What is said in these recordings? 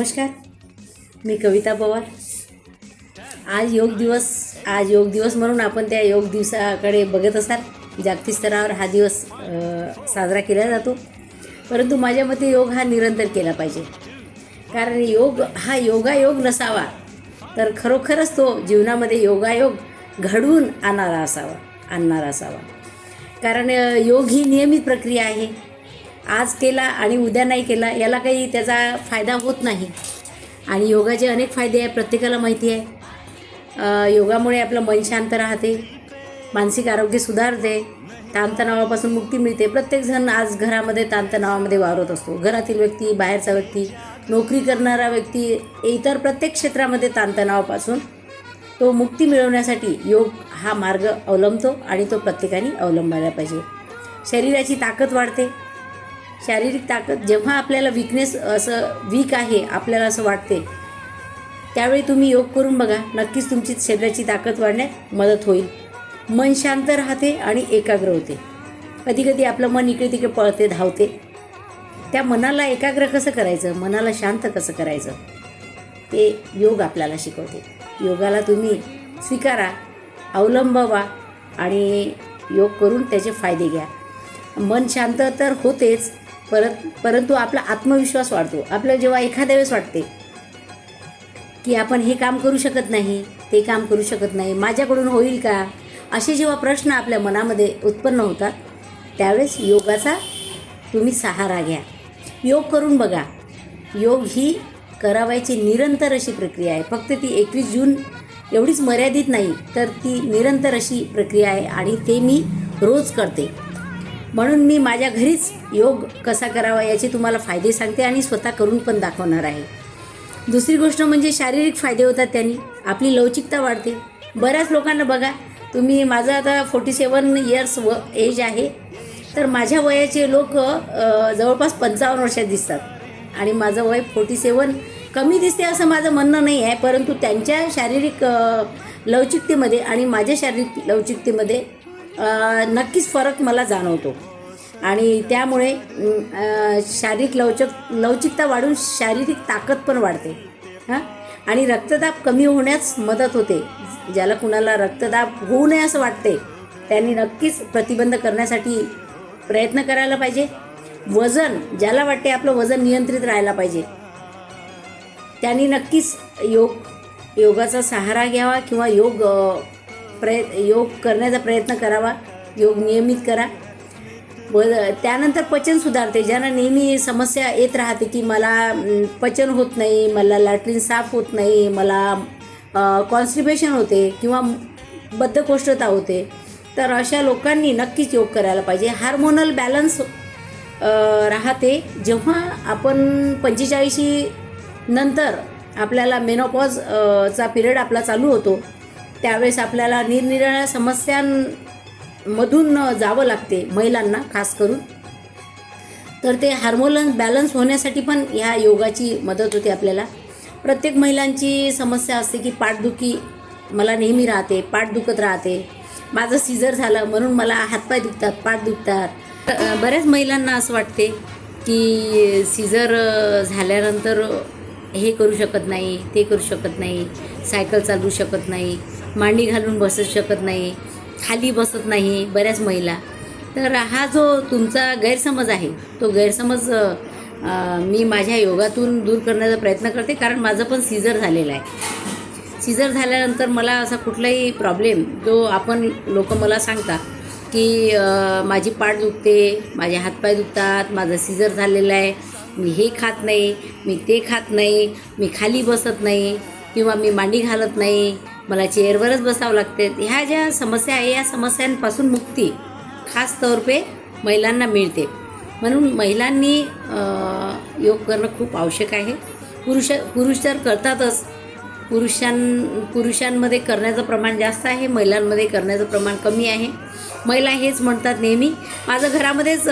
नमस्कार मी कविता पवार. आज योग दिवस आज योग दिवस म्हणून आपण त्या योग दिवसाकडे बघत असाल. जागतिक स्तरावर हा दिवस साजरा केला जातो. परंतु माझ्या मते योग हा निरंतर केला पाहिजे. कारण योग हा योगायोग नसावा तर खरोखरच तो जीवनामध्ये योगायोग घडवून आणणारा असावा आणणारा असावा. कारण योग ही नियमित प्रक्रिया आहे. आज केला आणि उद्या नाही केला याला काही त्याचा फायदा होत नाही. आणि योगाचे अनेक फायदे आहे प्रत्येकाला माहिती आहे. योगामुळे आपलं मन शांत राहते मानसिक आरोग्य सुधारते ताणतणावापासून मुक्ती मिळते. प्रत्येकजण आज घरामध्ये ताणतणावामध्ये वावरत असतो. घरातील व्यक्ती बाहेरचा व्यक्ती नोकरी करणारा व्यक्ती इतर प्रत्येक क्षेत्रामध्ये ताणतणावापासून तो मुक्ती मिळवण्यासाठी योग हा मार्ग अवलंबतो आणि तो प्रत्येकाने अवलंबायला पाहिजे. शरीराची ताकद वाढते शारीरिक ताकद जेव्हा आपल्याला विकनेस असं वीक आहे आपल्याला असं वाटते त्यावेळी तुम्ही योग करून बघा. नक्कीच तुमची शरीराची ताकद वाढण्यात मदत होईल. मन शांत राहते आणि एकाग्र होते. कधी कधी आपलं मन इकडे तिकडे पळते धावते. त्या मनाला एकाग्र कसं करायचं? मनाला शांत कसं करायचं? ते योग आपल्याला शिकवते. योगाला तुम्ही स्वीकारा अवलंबवा आणि योग करून त्याचे फायदे घ्या. मन शांत तर होतेच परत परंतु आपला आत्मविश्वास वाढतो. आपल्याला जेव्हा एखाद्या वेळेस वाटते की आपण हे काम करू शकत नाही ते काम करू शकत नाही माझ्याकडून होईल का? असे जेव्हा प्रश्न आपल्या मनामध्ये उत्पन्न होतात त्यावेळेस योगाचा तुम्ही सहारा घ्या. योग करून बघा. योग ही करावायची निरंतर अशी प्रक्रिया आहे. फक्त ती एकवीस जून एवढीच मर्यादित नाही तर ती निरंतर अशी प्रक्रिया आहे आणि ते मी रोज करते. म्हणून मी माझ्या घरीच योग कसा करावा याचे तुम्हाला फायदे सांगते आणि स्वतः करून पण दाखवणार आहे. दुसरी गोष्ट म्हणजे शारीरिक फायदे होतात त्यांनी. आपली लवचिकता वाढते. बऱ्याच लोकांना बघा तुम्ही माझं आता forty seven years of age आहे. तर माझ्या वयाचे लोक जवळपास पंचावन्न वर्षात दिसतात. आणि माझं वय फोर्टी सेवन कमी दिसते असं माझं म्हणणं नाही आहे परंतु त्यांच्या शारीरिक लवचिकतेमध्ये आणि माझ्या शारीरिक लवचिकतेमध्ये नक्कीच फरक मला जाणवतो. आणि त्यामुळे शारीरिक लवचक लवचिकता वाढून शारीरिक ताकद पण वाढते. हां? आणि रक्तदाब कमी होण्यास मदत होते. ज्याला कुणाला रक्तदाब होऊ नये असं वाटते त्यांनी नक्कीच प्रतिबंध करण्यासाठी प्रयत्न करायला पाहिजे. वजन ज्याला वाटते आपलं वजन नियंत्रित राहायला पाहिजे. त्यांनी नक्कीच योग योगाचा सहारा घ्यावा किंवा योग प्रय योग करण्याचा प्रयत्न करावा. योग नियमित करा. व त्यानंतर पचन सुधारते. ज्यांना नेहमी समस्या येत राहते की मला पचन होत नाही मला लॅट्रिन साफ होत नाही मला कॉन्स्टिपेशन होते किंवा बद्धकोष्ठता होते तर अशा लोकांनी नक्कीच योग करायला पाहिजे. हार्मोनल बॅलन्स राहते. जेव्हा आपण पंचेचाळीशी नंतर आपल्याला मेनोपॉज चा पिरियड आपला चालू होतो त्यावेळेस आपल्याला निरनिराळ्या समस्यांमधून जावं लागते महिलांना खास करून. तर ते हार्मोन बॅलन्स होण्यासाठी पण ह्या योगाची मदत होते आपल्याला. प्रत्येक महिलांची समस्या असते की पाठदुखी मला नेहमी राहते पाठ दुखत राहते. माझं सीझर झालं म्हणून मला हातपाय दुखतात पाठ दुखतात. बऱ्याच महिलांना असं वाटते की सीझर झाल्यानंतर हे करू शकत नाही ते करू शकत नाही सायकल चालवू शकत नाही. मांडी घालून बसू शकत नाही खाली बसत नाही बऱ्याच महिला. तर हा जो तुमचा गैरसमज आहे तो गैरसमज मी माझ्या योगातून दूर करण्याचा प्रयत्न करते कारण माझं पण सीझर झालेलं आहे. सीझर झाल्यानंतर मला असा कुठलाही प्रॉब्लेम जो आपण लोक मला सांगतात की माझी पाठ दुखते माझे हातपाय दुखतात माझं सीझर झालेलं आहे मी हे खात नाही मी ते खात नाही मी खाली बसत नाही किंवा मी मांडी घालत नाही मला चेअरवरच बसावं लागते ह्या ज्या समस्या आहे या समस्यांपासून मुक्ती खास तौरपे महिलांना मिळते. म्हणून महिलांनी योग करणं खूप आवश्यक आहे. पुरुष पुरुष तर करतातच पुरुषां पुरुषांमध्ये करण्याचं प्रमाण जास्त आहे महिलांमध्ये करण्याचं प्रमाण कमी आहे. महिला हेच म्हणतात नेहमी माझं घरामध्येच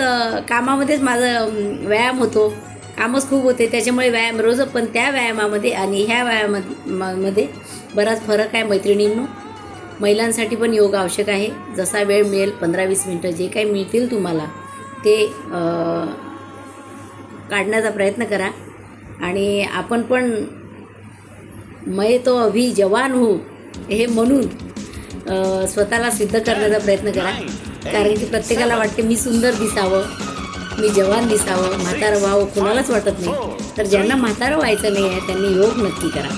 कामामध्येच माझं व्यायाम होतो. कामच खूप होते. त्याच्यामुळे व्यायाम रोज पण त्या व्यायामामध्ये आणि ह्या व्यायामामध्ये बराच फरक आहे मैत्रिणींनो. महिलांसाठी पण योग आवश्यक आहे. जसा वेळ मिळेल पंधरा वीस मिनटं जे काही मिळतील तुम्हाला ते काढण्याचा प्रयत्न करा. आणि आपण पण मै तो अभी जवान हो हे म्हणून स्वतःला सिद्ध करण्याचा प्रयत्न करा. कारण की प्रत्येकाला वाटते मी सुंदर दिसावं. मी जवान दिसावं म्हातारं व्हावं कुणालाच वाटत नाही. तर ज्यांना म्हातारं व्हायचं नाही आहे त्यांनी योग नक्की करा.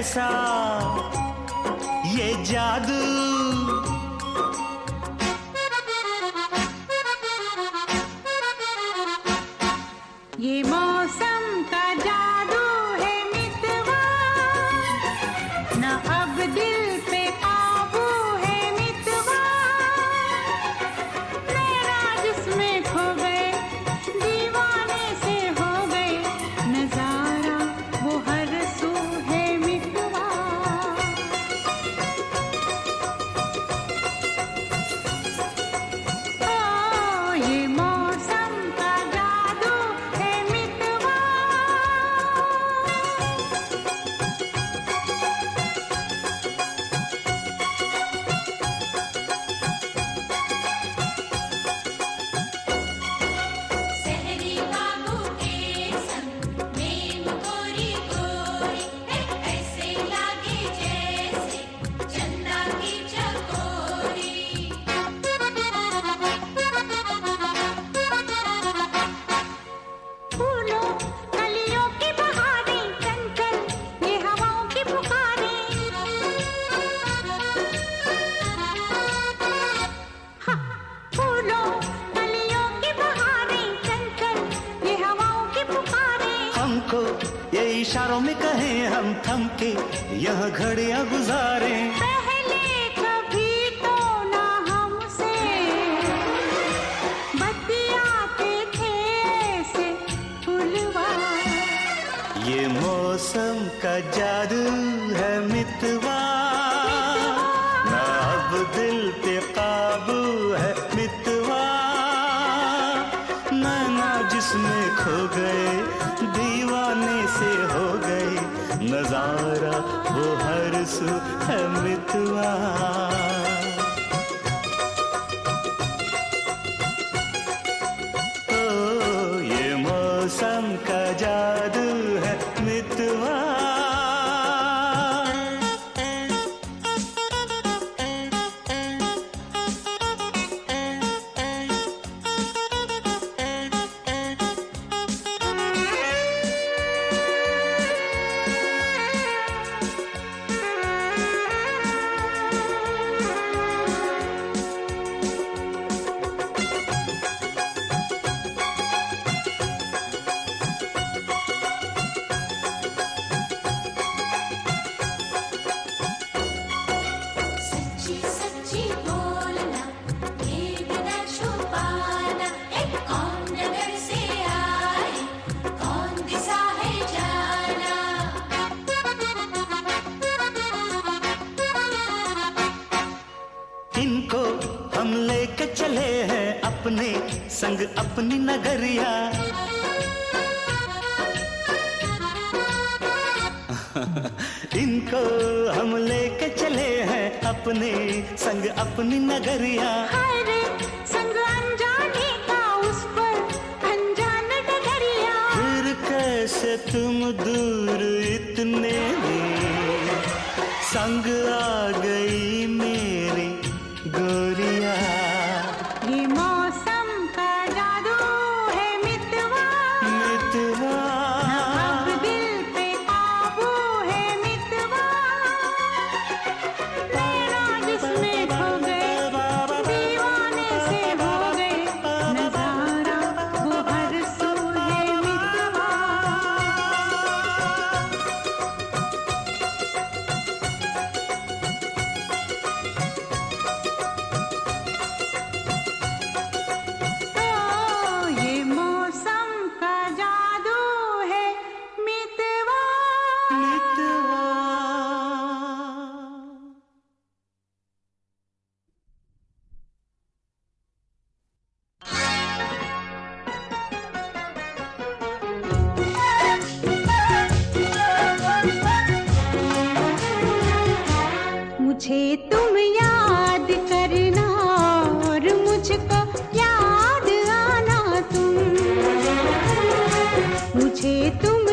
ऐसा ये जादू इशारों में कहें हम थम के यह घड़ियाँ गुजारे। पहले कभी तो ना हमसे थे फुलवा। ये मौसम का जादू है नजारा वो हर सुख मितवा अपने संग अपनी नगरिया। इनको हम लेके चले हैं अपने संग अपनी नगरिया। संग का उस पर अनजान फिर कैसे तुम दूर इतने संग आ गई मुझे तुम